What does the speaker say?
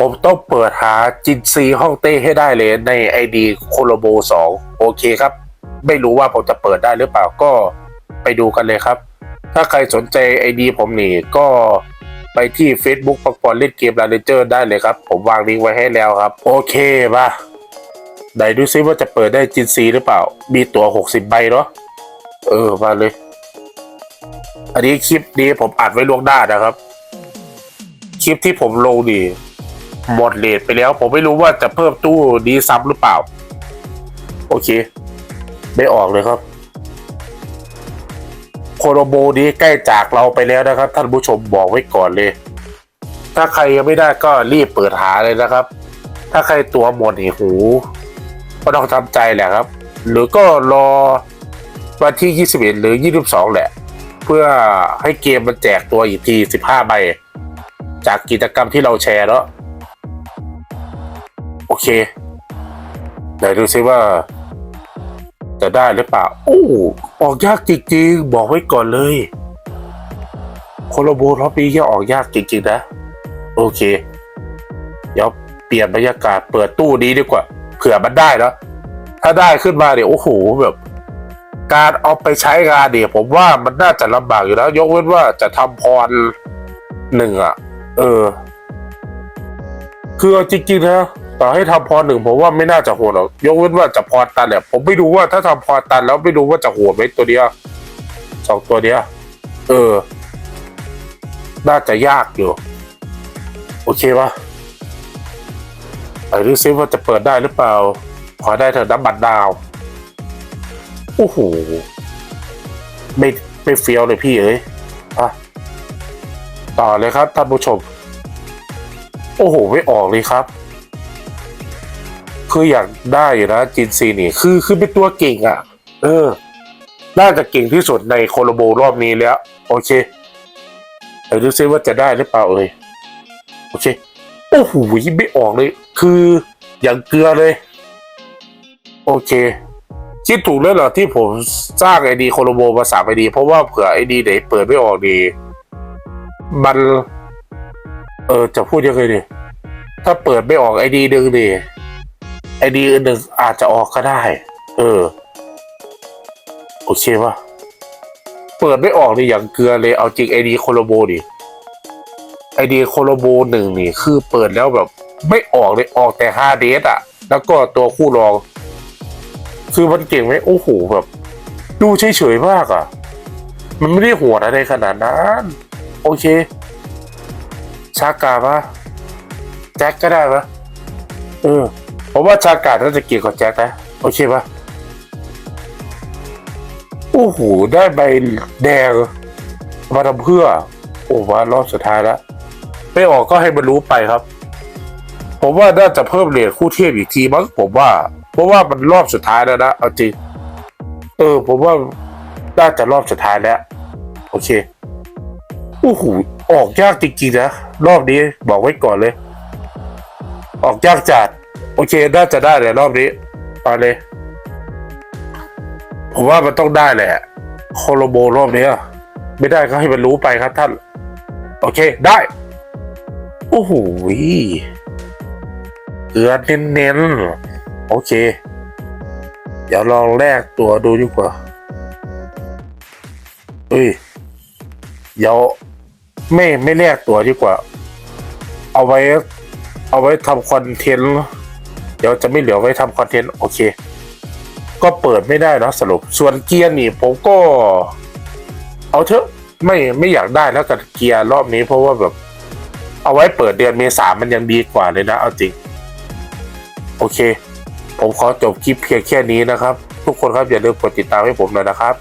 ผมต้องเปิดหาจินซีห้องเต้ให้ได้เลยในไอดีโคโลโบสองโอเคครับ ไม่รู้ว่าผมจะเปิดได้หรือเปล่าก็ไปดูกันเลยครับ ถ้าใครสนใจไอดีผมนี่ก็ไปที่ Facebook ปักปอนเล่นเกมลาเลเจอร์ได้เลยครับ ผมวางลิงก์ไว้ให้แล้วครับ โอเคมาไหนดูซิว่าจะเปิดได้จินซีหรือเปล่า มีตั๋ว60 ใบเนาะเออมาเลย อันนี้คลิปนี้ผมอัดไว้ล่วงหน้านะครับ คลิปที่ผมลงนี่ หมดเลทไปแล้ว ผมไม่รู้ว่าจะเพิ่มตู้นี้ซ้ำหรือเปล่า โอเคไม่ออกเลยครับ โคโรโบนี้ใกล้จากเราไปแล้วนะครับ ท่านผู้ชมบอกไว้ก่อนเลย ถ้าใครยังไม่ได้ก็รีบเปิดหาเลยนะครับ ถ้าใครตัวหมดนี่หู ก็ต้องทำใจแหละครับ หรือก็รอวันที่ 21 หรือ 22 แหละ เพื่อให้เกมมันแจกตัวอีกที 15 ใบ จากกิจกรรมที่เราแชร์เนาะ เคเดี๋ยวดูซิว่า จะได้หรือเปล่าโอ้ออกยากจริงๆ บอกไว้ก่อนเลยโคโลโบรอบนี้ยังออกยากจริงๆนะ โอเค เดี๋ยวเปลี่ยนบรรยากาศเปิดตู้นี้ดีกว่า เผื่อมันได้แล้วถ้าได้ขึ้นมาเดี๋ยวโอ้โหแบบ การเอาไปใช้งานเนี่ยผมว่ามันน่าจะลำบากอยู่แล้ว ยกเว้นว่าจะทำพรหนึ่งอะ เออ คือจริงๆนะ ต่อให้ทำพรหนึ่งผมว่าไม่น่าจะโหดหรอกยกเว้นว่าจะพรตันเนี่ยผมไม่รู้ว่าถ้าทำพรตันแล้วไม่รู้ว่าจะโหดไหมตัวเดียวสองตัวเดียวเออ น่าจะยากอยู่ โอเคปะไปดูซิว่าจะเปิดได้หรือเปล่า ขอได้เถอะน้ำบัตรดาวโอ้โหไม่ไม่เฟี้ยวเลยพี่เอ้ยอะต่อเลยครับท่านผู้ชม โอ้โห ไม่ออกเลยครับ คืออยากได้อยู่นะจินซีนี่ คือคือเป็นตัวเก่งอะ่ะ เออ น่าจะเก่งที่สุดในโคโลโบรอบนี้แล้ว โอเคเดี๋ยวดูซิว่าจะได้หรือเปล่าเอ่ยโอเค โอ้โหไม่ออกเลย คืออย่างเกลือเลย โอเค คิดถูกแล้วเหรอที่ผมสร้างไอดีโคโลโบมาสามไอดี เพราะว่าเผื่อไอดีไหนเปิดไม่ออกดี มัน เออจะพูดยังไงดีถ้าเปิดไม่ออกไอดีหนึ่งดี ไอดีอื่นหนึ่งอาจจะออกก็ได้ เออ โอเคปะเปิดไม่ออกนี่อย่างเกลือเลย เอาจริงไอดีโคโลโบดิไอดีโคโลโบหนึ่งนี่ คือเปิดแล้วแบบ ไม่ออกเลยออกแต่ฮาเดสอะแล้วก็ตัวคู่รอง คือมันเก่งไหมโอ้โหแบบ ดูเฉยๆมากอะมันไม่ได้หัวอะไรขนาดนั้น โอเค ชากาปะแจ็คก็ได้ปะเออ ผมว่าชากาน่าจะเกี่ยวกับแจ็คนะโอเคปะโอ้โหได้ใบแดงมาทำเพื่อ โอ้ว่ารอบสุดท้ายแล้วไม่ออกก็ให้มันรู้ไปครับ ผมว่าน่าจะเพิ่มเรทคู่เทียบอีกทีมั้งผมว่า เพราะว่ามันรอบสุดท้ายแล้วนะเอาจริงเออ ผมว่าน่าจะรอบสุดท้ายแล้ว โอเคโอ้โหออกยากจริงๆนะรอบนี้บอกไว้ก่อนเลย ออกยากจัด โอเคน่าจะได้เลยรอบนี้ไปเลย ผมว่ามันต้องได้แหละโคโลโบรอบนี้ไม่ได้ก็ให้มันรู้ไปครับท่าน โอเคได้ โอ้โหเกือเน้นๆ โอเค เดี๋ยวลองแลกตัวดูดีกว่าเฮ้ยเดี๋ยวไม่ไม่แลกตัวดีกว่า เอาไว้ เอาไว้ทำคอนเทนต์ ดี๋ยวจะไม่เหลือไว้ทำคอนเทนต์โอเค ก็เปิดไม่ได้เนะสรุป ส่วนเกียร์นี่ผมก็ เอาเถอะไม่ไม่อยากได้แล้วกับเกียร์รอบนี้เพราะว่าแบบ เอาไว้เปิดเดือนเมษามันยังดีกว่าเลยนะ เอาจริง โอเค ผมขอจบคลิปเพียงแค่นี้นะครับ ทุกคนครับอย่าลืมกดติดตามให้ผมหน่อยนะครับ